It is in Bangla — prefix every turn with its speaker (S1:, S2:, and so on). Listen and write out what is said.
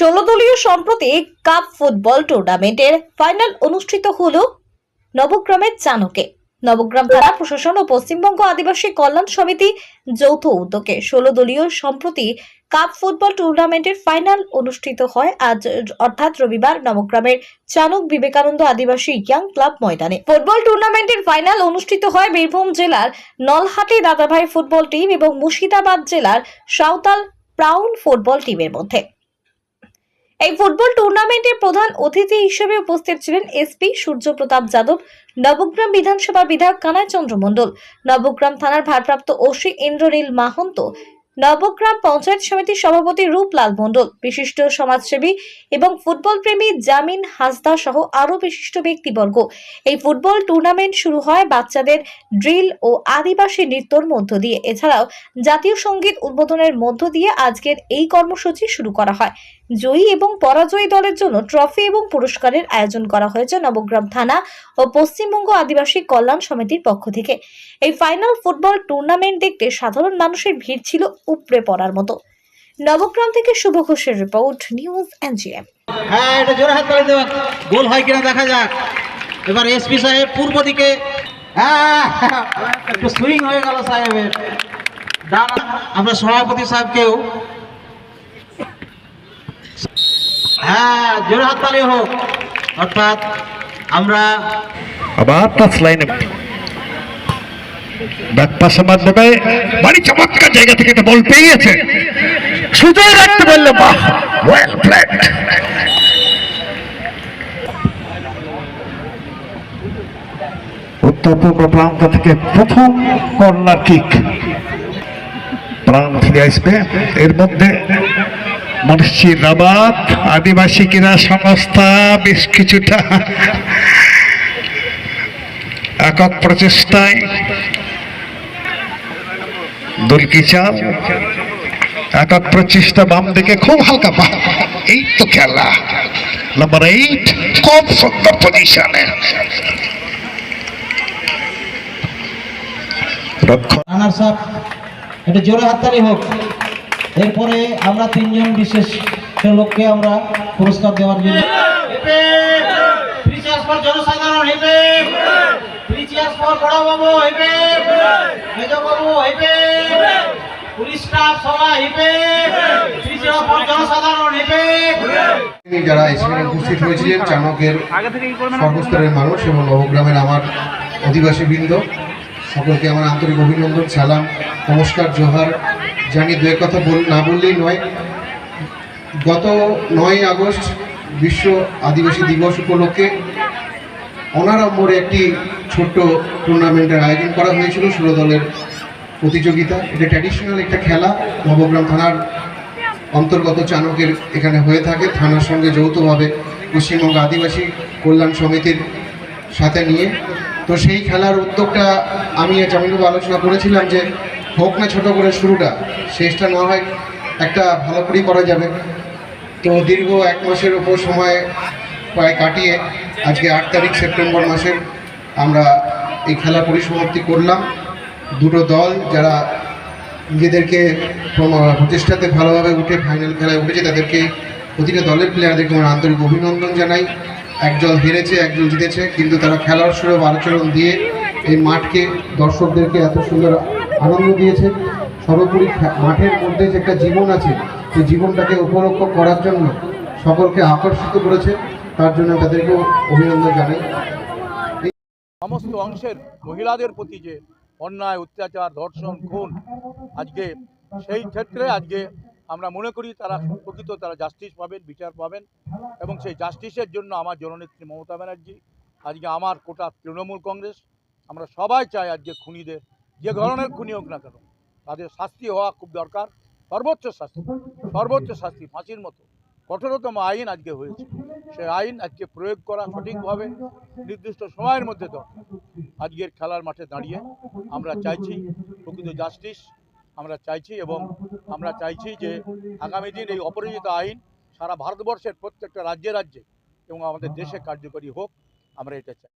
S1: ষোলো দলীয় সম্প্রতি কাপ ফুটবল টুর্নামেন্টের ফাইনাল অনুষ্ঠিত হল নবগ্রামের চানকে নবগ্রাম থানা প্রশাসন ও পশ্চিমবঙ্গ আদিবাসী কল্যাণ সমিতি যৌথ উদ্যোগে ষোলো দলীয় সম্প্রতি কাপ ফুটবল টুর্নামেন্টের ফাইনাল অনুষ্ঠিত হয় আজ অর্থাৎ রবিবার নবগ্রামের চানক বিবেকানন্দ আদিবাসী ইয়াং ক্লাব ময়দানে। ফুটবল টুর্নামেন্টের ফাইনাল অনুষ্ঠিত হয় বীরভূম জেলার নলহাটি দাদাভাই ফুটবল টিম এবং মুর্শিদাবাদ জেলার সাঁওতাল প্রাউন ফুটবল টিমের মধ্যে। এই ফুটবল টুর্নামেন্টের প্রধান অতিথি হিসেবে উপস্থিত ছিলেন এসপি সূর্যপ্রতাপ যাদব, নবগ্রাম বিধানসভার বিধায়ক কানাই চন্দ্র মণ্ডল, নবগ্রাম থানার ভারপ্রাপ্ত ওসি ইন্দ্রনীল মাহন্ত, নবগ্রাম পঞ্চায়েত সমিতির সভাপতি রূপলাল মণ্ডল, বিশিষ্ট সমাজসেবী এবং ফুটবল প্রেমী জামিন হাসদা সহ আরও বিশিষ্ট ব্যক্তিবর্গ। এই ফুটবল টুর্নামেন্ট শুরু হয় বাচ্চাদের ড্রিল ও আদিবাসী নৃত্যর মধ্য দিয়ে। এছাড়াও জাতীয় সংগীত উদ্বোধনের মধ্য দিয়ে আজকের এই কর্মসূচি শুরু করা হয়। জয়ী এবং পরাজয়ী দলের জন্য ট্রফি এবং পুরস্কারের আয়োজন করা হয়েছে নবগ্রাম থানা ও পশ্চিমবঙ্গ আদিবাসী কল্যাণ সমিতির পক্ষ থেকে। এই ফাইনাল ফুটবল টুর্নামেন্ট দেখতে সাধারণ মানুষের ভিড় ছিল উপড়ে পড়ার মতো। নবগ্রাম থেকে শুভ ঘোষের রিপোর্ট নিউজ এনজিএম
S2: হ্যাঁ এটা জোরে হাত তালি দেওয়া। গোল হয় কিনা দেখা যাক। এবার এসপি সাহেব পূর্ব দিকে। হ্যাঁ একটু সুইং হয়ে গেল সাহেবের। আমরা সভাপতি সাহেবকেও হ্যাঁ জোরে হোক। অর্থাৎ আমরা
S3: আবার লাইনে ব্যাক পাশের বাড়ি চমৎকার জায়গা থেকে একটা বল পেয়ে গেছে। সুযোগ রাখতে পারল ওয়েল প্ল্যান্ড উত্তর পূর্ব প্রান্ত থেকে প্রথম কর্নার কিক প্রাণ ফিরে আসবে। এর মধ্যে রাবাত আদিবাসী ক্রীড়া সংস্থা, বেশ কিছুটা একক প্রচেষ্টায় দুলকি চাল একক প্রচেষ্টা বাম দিকে খুব হালকা বাহ এই তো খেলা। নাম্বার এইট খুব সুন্দর পজিশনে
S2: রানার সাহেব একটু জোরে হাততালি হোক। এরপরে আমরা তিনজন বিশেষ লোককে আমরা পুরস্কার দেওয়ার জন্য জনসাধারণ হেবে ফ্রি চেয়ার্স ফর বড় বাবু হেবে মেজ হেবে পুলিশ স্টাফ সবাই হেবে ফ্রি চেয়ার্স ফর জনসাধারণ হেবে
S4: যারা এখানে উপস্থিত হয়েছিলেন চাণকের সর্বস্তরের মানুষ এবং নবগ্রামের আমার অধিবাসী বৃন্দ সকলকে আমার আন্তরিক অভিনন্দন, সালাম, নমস্কার, জোহার। জানি দু এক কথা বল, না বললেই নয়। গত নয় আগস্ট বিশ্ব আদিবাসী দিবস উপলক্ষে অনারাম মোড়ে একটি ছোট্ট টুর্নামেন্টের আয়োজন করা হয়েছিল ষোলো দলের প্রতিযোগিতা। এটা ট্র্যাডিশনাল একটা খেলা। নবগ্রাম থানার অন্তর্গত চাণকের এখানে হয়ে থাকে। থানার সঙ্গে যৌথভাবে পশ্চিমবঙ্গ আদিবাসী কল্যাণ সমিতির সাথে নিয়ে। তো সেই খেলার উদ্যোগটা আমি জামিনবাবু আলোচনা করেছিলাম যে হোক না ছোট করে শুরুটা, শেষটা না হয়, একটা ভালো করেই করা যাবে। তো দীর্ঘ এক মাসের ওপর সময় প্রায় কাটিয়ে আজকে আট তারিখ সেপ্টেম্বর মাসের আমরা এই খেলা পরিসমাপ্তি করলাম। দুটো দল যারা নিজেদেরকে প্রচেষ্টাতে ভালোভাবে উঠে ফাইনাল খেলায় উঠেছে, তাদেরকে প্রতিটা দলের প্লেয়ারদেরকে আমার আন্তরিক অভিনন্দন জানাই। একজন হেরেছে একজন জিতেছে, কিন্তু তারা খেলার সুরে আচরণ দিয়ে এই মাঠকে দর্শকদেরকে এত সুন্দর আনন্দ দিয়েছে। সর্বোপরি মাঠের মধ্যে যে একটা জীবন আছে, সেই জীবনটাকে উপলক্ষ করার জন্য সকলকে আকর্ষিত করেছে। তার জন্য তাদেরকেও অভিনন্দন জানাই।
S5: সমস্ত অংশের মহিলাদের প্রতি যে অন্যায়, অত্যাচার, ধর্ষণ, খুন আজকে, সেই ক্ষেত্রে আজকে আমরা মনে করি তারা প্রকৃত তারা জাস্টিস পাবেন, বিচার পাবেন এবং সেই জাস্টিসের জন্য আমার জননেত্রী মমতা ব্যানার্জি, আজকে আমার কোটা তৃণমূল কংগ্রেস, আমরা সবাই চাই আজকে খুনিদের যে ধরনের খুনি হোক না কেন, তাদের শাস্তি হওয়া খুব দরকার, সর্বোচ্চ শাস্তি সর্বোচ্চ শাস্তি ফাঁসির মতো। কঠোরতম আইন আজকে হয়েছে। সেই আইন আজকে প্রয়োগ করা সঠিকভাবে, নির্দিষ্ট সময়ের মধ্যে দরকার আজকের খেলার মাঠে দাঁড়িয়ে আমরা চাইছি প্রকৃত জাস্টিস, আমরা চাইছি এবং আমরা চাইছি যে আগামী দিন এই অপরাজিত আইন সারা ভারতবর্ষের প্রত্যেকটা রাজ্যে রাজ্যে এবং আমাদের দেশে কার্যকরী হোক, আমরা এটা চাই।